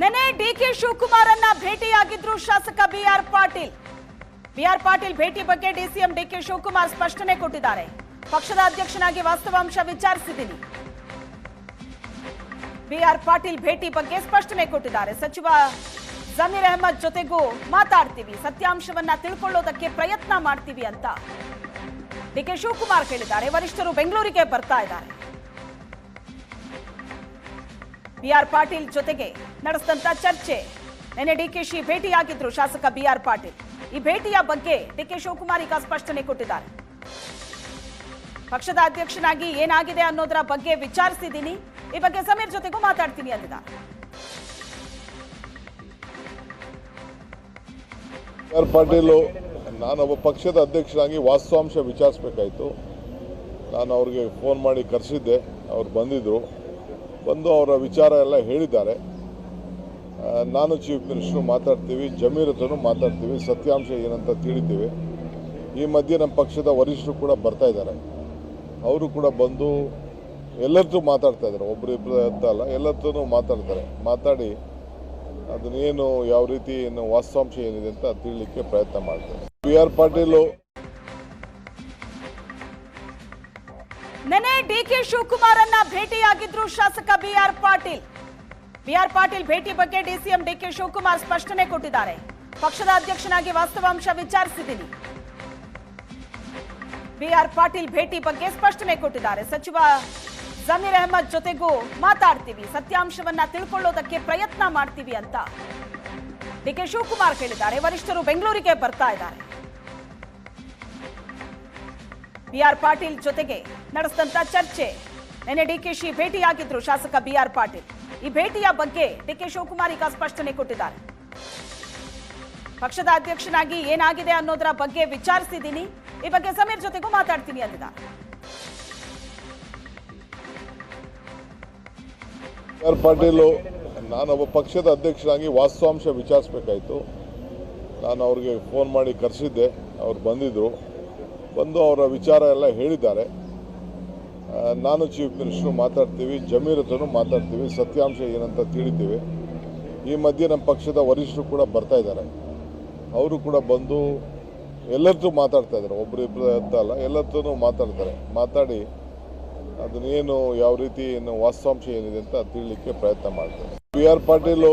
ನೆನೆ ಡಿಕೆ ಶಿವಕುಮಾರ್ ಅನ್ನ ಭೇಟಿಯಾಗಿದ್ರು ಶಾಸಕ B R Patil. B R Patil ಭೇಟಿ ಬಗ್ಗೆ ಡಿಸಿಎಂ ಡಿಕೆ ಶಿವಕುಮಾರ್ ಸ್ಪಷ್ಟನೆ ಕೊಟ್ಟಿದ್ದಾರೆ. ಪಕ್ಷದ ಅಧ್ಯಕ್ಷನಾಗಿ ವಾಸ್ತವಾಂಶ ವಿಚಾರಿಸಿದ್ದೀನಿ. ಬಿಆರ್ ಪಾಟೀಲ್ ಭೇಟಿ ಬಗ್ಗೆ ಸ್ಪಷ್ಟನೆ ಕೊಟ್ಟಿದ್ದಾರೆ. ಸಚಿವ ಜಮೀರ್ ಅಹಮದ್ ಜೊತೆಗೂ ಮಾತಾಡ್ತೀವಿ. ಸತ್ಯಾಂಶವನ್ನ ತಿಳ್ಕೊಳ್ಳೋದಕ್ಕೆ ಪ್ರಯತ್ನ ಮಾಡ್ತೀವಿ ಅಂತ ಡಿಕೆ ಶಿವಕುಮಾರ್ ಹೇಳಿದ್ದಾರೆ. ವರಿಷ್ಠರು ಬೆಂಗಳೂರಿಗೆ ಬರ್ತಾ ಇದ್ದಾರೆ. ಬಿಆರ್ ಪಾಟೀಲ್ ಜೊತೆಗೆ ನಡೆಸಿದಂತ ಚರ್ಚೆ. ನಿನ್ನೆ ಡಿಕೆಶಿ ಭೇಟಿಯಾಗಿದ್ರು ಶಾಸಕ ಬಿ ಆರ್ ಪಾಟೀಲ್. ಈ ಭೇಟಿಯ ಬಗ್ಗೆ ಡಿಕೆ ಶಿವಕುಮಾರ್ ಈಗ ಸ್ಪಷ್ಟನೆ ಕೊಟ್ಟಿದ್ದಾರೆ. ಪಕ್ಷದ ಅಧ್ಯಕ್ಷನಾಗಿ ಏನಾಗಿದೆ ಅನ್ನೋದರ ಬಗ್ಗೆ ವಿಚಾರಿಸಿದ್ದೀನಿ. ಈ ಬಗ್ಗೆ ಸಮೀರ್ ಜೊತೆಗೂ ಮಾತಾಡ್ತೀನಿ ಅಂದಿದ್ದಾರೆ ಆರ್ ಪಾಟೀಲು ನಾನೊಬ್ಬ ಪಕ್ಷದ ಅಧ್ಯಕ್ಷನಾಗಿ ವಾಸ್ತವಾಂಶ ವಿಚಾರಿಸ್ಬೇಕಾಯ್ತು. ನಾನು ಅವ್ರಿಗೆ ಫೋನ್ ಮಾಡಿ ಕರೆಸಿದ್ದೆ, ಅವ್ರು ಬಂದಿದ್ದರು ಬಂದು ಅವರ ವಿಚಾರ ಎಲ್ಲ ಹೇಳಿದ್ದಾರೆ. ನಾನು ಚೀಫ್ ಮಿನಿಸ್ಟ್ರು ಮಾತಾಡ್ತೀವಿ, ಜಮೀರ್ ಹತ್ರನೂ ಮಾತಾಡ್ತೀವಿ, ಸತ್ಯಾಂಶ ಏನಂತ ತಿಳಿತೀವಿ. ಈ ಮಧ್ಯೆ ನಮ್ಮ ಪಕ್ಷದ ವರಿಷ್ಠರು ಕೂಡ ಬರ್ತಾ ಇದ್ದಾರೆ. ಅವರು ಕೂಡ ಬಂದು ಎಲ್ಲರದ್ದು ಮಾತಾಡ್ತಾ ಇದ್ದಾರೆ. ಒಬ್ಬರಿಬ್ಬರು ಅಂತ ಅಲ್ಲ ಎಲ್ಲರದ್ದು ಮಾತಾಡ್ತಾರೆ. ಮಾತಾಡಿ ಅದನ್ನೇನು ಯಾವ ರೀತಿ ಏನು ವಾಸ್ತವಾಂಶ ಏನಿದೆ ಅಂತ ತಿಳಿಲಿಕ್ಕೆ ಪ್ರಯತ್ನ ಮಾಡ್ತಾರೆ ಬಿ ಆರ್ ಪಾಟೀಲು ನೆನೆ ಡಿಕೆ ಶಿವಕುಮಾರ್ ಅನ್ನ ಭೇಟಿಯಾಗಿದ್ರು ಶಾಸಕ B R Patil. B R Patil ಭೇಟಿ ಬಗ್ಗೆ ಡಿಸಿಎಂ ಡಿಕೆ ಶಿವಕುಮಾರ್ ಸ್ಪಷ್ಟನೆ ಕೊಟ್ಟಿದ್ದಾರೆ. ಪಕ್ಷದ ಅಧ್ಯಕ್ಷನಾಗಿ ವಾಸ್ತವಾಂಶ ವಿಚಾರಿಸಿದ್ದೀನಿ. ಬಿಆರ್ ಪಾಟೀಲ್ ಭೇಟಿ ಬಗ್ಗೆ ಸ್ಪಷ್ಟನೆ ಕೊಟ್ಟಿದ್ದಾರೆ. ಸಚಿವ ಜಮೀರ್ ಅಹಮದ್ ಜೊತೆಗೂ ಮಾತಾಡ್ತೀವಿ. ಸತ್ಯಾಂಶವನ್ನ ತಿಳ್ಕೊಳ್ಳೋದಕ್ಕೆ ಪ್ರಯತ್ನ ಮಾಡ್ತೀವಿ ಅಂತ ಡಿಕೆ ಶಿವಕುಮಾರ್ ಹೇಳಿದ್ದಾರೆ. ವರಿಷ್ಠರು ಬೆಂಗಳೂರಿಗೆ ಬರ್ತಾ ಇದ್ದಾರೆ. ಬಿಆರ್ ಪಾಟೀಲ್ ಜೊತೆಗೆ ನಡೆಸಿದಂತ ಚರ್ಚೆ. ನಿನ್ನೆ ಡಿಕೆಶಿ ಭೇಟಿಯಾಗಿದ್ರು ಶಾಸಕ ಬಿ ಆರ್ ಪಾಟೀಲ್. ಈ ಭೇಟಿಯ ಬಗ್ಗೆ ಡಿಕೆ ಶಿವಕುಮಾರ್ ಈಗ ಸ್ಪಷ್ಟನೆ ಕೊಟ್ಟಿದ್ದಾರೆ. ಪಕ್ಷದ ಅಧ್ಯಕ್ಷನಾಗಿ ಏನಾಗಿದೆ ಅನ್ನೋದರ ಬಗ್ಗೆ ವಿಚಾರಿಸಿದ್ದೀನಿ. ಈ ಬಗ್ಗೆ ಸಮೀರ್ ಜೊತೆಗೂ ಮಾತಾಡ್ತೀನಿ ಅಂದಿದ್ದಾರೆ ಆರ್ ಪಾಟೀಲು ನಾನೊಬ್ಬ ಪಕ್ಷದ ಅಧ್ಯಕ್ಷನಾಗಿ ವಾಸ್ತವಾಂಶ ವಿಚಾರಿಸಬೇಕಾಯಿತು. ನಾನು ಅವ್ರಿಗೆ ಫೋನ್ ಮಾಡಿ ಕರೆಸಿದ್ದೆ, ಅವ್ರು ಬಂದಿದ್ದರು ಬಂದು ಅವರ ವಿಚಾರ ಎಲ್ಲ ಹೇಳಿದ್ದಾರೆ. ನಾನು ಚೀಫ್ ಮಿನಿಸ್ಟ್ರು ಮಾತಾಡ್ತೀವಿ, ಜಮೀರ್ ಹತ್ರನೂ ಮಾತಾಡ್ತೀವಿ, ಸತ್ಯಾಂಶ ಏನಂತ ತಿಳಿತೀವಿ. ಈ ಮಧ್ಯೆ ನಮ್ಮ ಪಕ್ಷದ ವರಿಷ್ಠರು ಕೂಡ ಬರ್ತಾ ಇದ್ದಾರೆ. ಅವರು ಕೂಡ ಬಂದು ಎಲ್ಲರದ್ದು ಮಾತಾಡ್ತಾ ಇದ್ದಾರೆ. ಒಬ್ಬರಿಬ್ಬರು ಅಂತ ಅಲ್ಲ ಎಲ್ಲರದ್ದು ಮಾತಾಡ್ತಾರೆ. ಮಾತಾಡಿ ಅದನ್ನೇನು ಯಾವ ರೀತಿ ಏನು ವಾಸ್ತವಾಂಶ ಏನಿದೆ ಅಂತ ತಿಳಿಲಿಕ್ಕೆ ಪ್ರಯತ್ನ ಮಾಡ್ತಾರೆ ಬಿ ಆರ್ ಪಾಟೀಲು